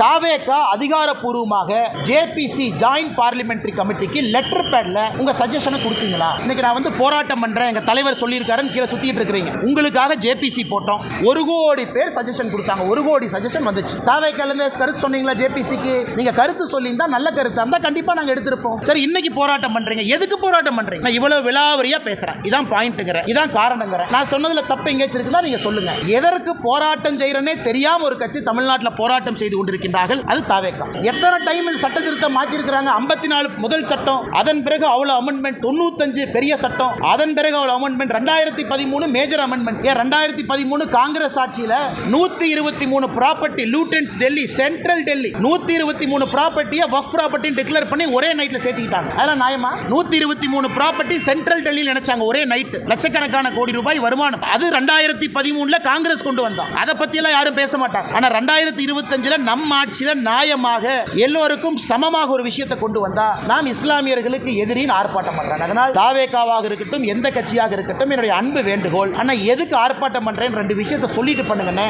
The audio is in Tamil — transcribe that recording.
தாவேகா அதிகாரப்பூர்வமாக ஜேபிசி ஜாயிண்ட் பார்லிமெண்ட்ரி கமிட்டிக்கு லெட்டர் பேட்ல உங்க சஜஷனை கொடுத்தீங்களா? இன்னைக்கு நான் வந்து போராட்டம் பண்றேன் எங்க தலைவர் சொல்லியிருக்காருன்னு கீழே சுத்திட்டு இருக்கிறீங்க. உங்களுக்காக ஜேபிசி போட்டோம். ஒரு கோடி பேர் சஜஷன் கொடுத்தாங்க. ஒரு கோடி சஜஷன் வந்துச்சு. தாவேக்கால இருந்து கருத்து சொன்னீங்களா ஜேபிசிக்கு நீங்க கருத்து சொல்லியிருந்தா நல்ல கருத்து இருந்தா கண்டிப்பா நாங்க எடுத்திருப்போம். சரி இன்னைக்கு போராட்டம் பண்றீங்க. எதுக்கு போராட்டம் பண்றீங்க? நான் இவ்வளவு விலாவரியா பேசுறேன். இதான் பாயிண்ட்டுங்கிறேன் இதான் காரணங்கிறேன். நான் சொன்னதுல தப்பு எங்கேயாச்சும் இருக்குதா நீங்க சொல்லுங்க. எதற்கு போராட்டம் செய்யறனே தெரியாம ஒரு கட்சி தமிழ்நாட்டில் போராட்டம் செய்து கொண்டிருக்கின்றார்கள் அது தாவேக்கா. எத்தனை டைம் இது சட்ட திருத்தம் மாற்றிருக்கிறாங்க ஐம்பத்தி நாலு முதல் சட்டம் அதன் பிறகு அவ்வளோ அமெண்ட்மெண்ட் தொண்ணூத்தஞ்சு பெரிய சட்டம் அதன் பிறகு அவ்வளோ அமெண்ட்மெண்ட் ரெண்டாயிரத்தி பதிமூணு மேஜர் அமெண்ட்மெண்ட் ஏன் ரெண்டாயிரத்தி பதிமூணு காங்கிரஸ் ஆட்சியில் நூத்தி இருபத்தி மூணு property Lutyens Delhi central Delhi நூத்தி இருபத்தி மூணு ப்ராப்பர்ட்டியை வஃப் ப்ராப்பர்ட்டி டிக்ளேர் பண்ணி ஒரே நைட்டில் சேர்த்துக்கிட்டாங்க. அதெல்லாம் நியாயமா? நூத்தி இருபத்தி மூணு ப்ராப்பர்ட்டி சென்ட்ரல் டெல்லியில் நினைச்சாங்க ஒரே நைட் லட்சக்கணக்கான கோடி ரூபாய் வருமானம். அது ரெண்டாயிரத்தி பதிமூணுல காங்கிரஸ் கொண்டு வந்தோம் அதை பத்தி எல்லாம் யாரும் பேச மாட்டாங்க. ஆனா ரெண்டாயிரத்தி இருபத்தஞ்சுல நம்ம ஆட்சியில் நியாயமாக எல்லோருக்கும் சமமாக ஒரு விஷயத்தை கொண்டு வந்தா நாம் இஸ்லாமியர்களுக்கு எதிரின் ஆர்ப்பாட்டம் பண்றாங்க. அதனால் தாவேக்காவாக இருக்கட்டும் எந்த கட்சியாக இருக்கட்டும் என்னுடைய அன்பு வேண்டுகோள். ஆனால் எதுக்கு ஆர்ப்பாட்டம் பண்றேன்னு ரெண்டு விஷயத்தை சொல்லிட்டு பண்ணுங்கன்னு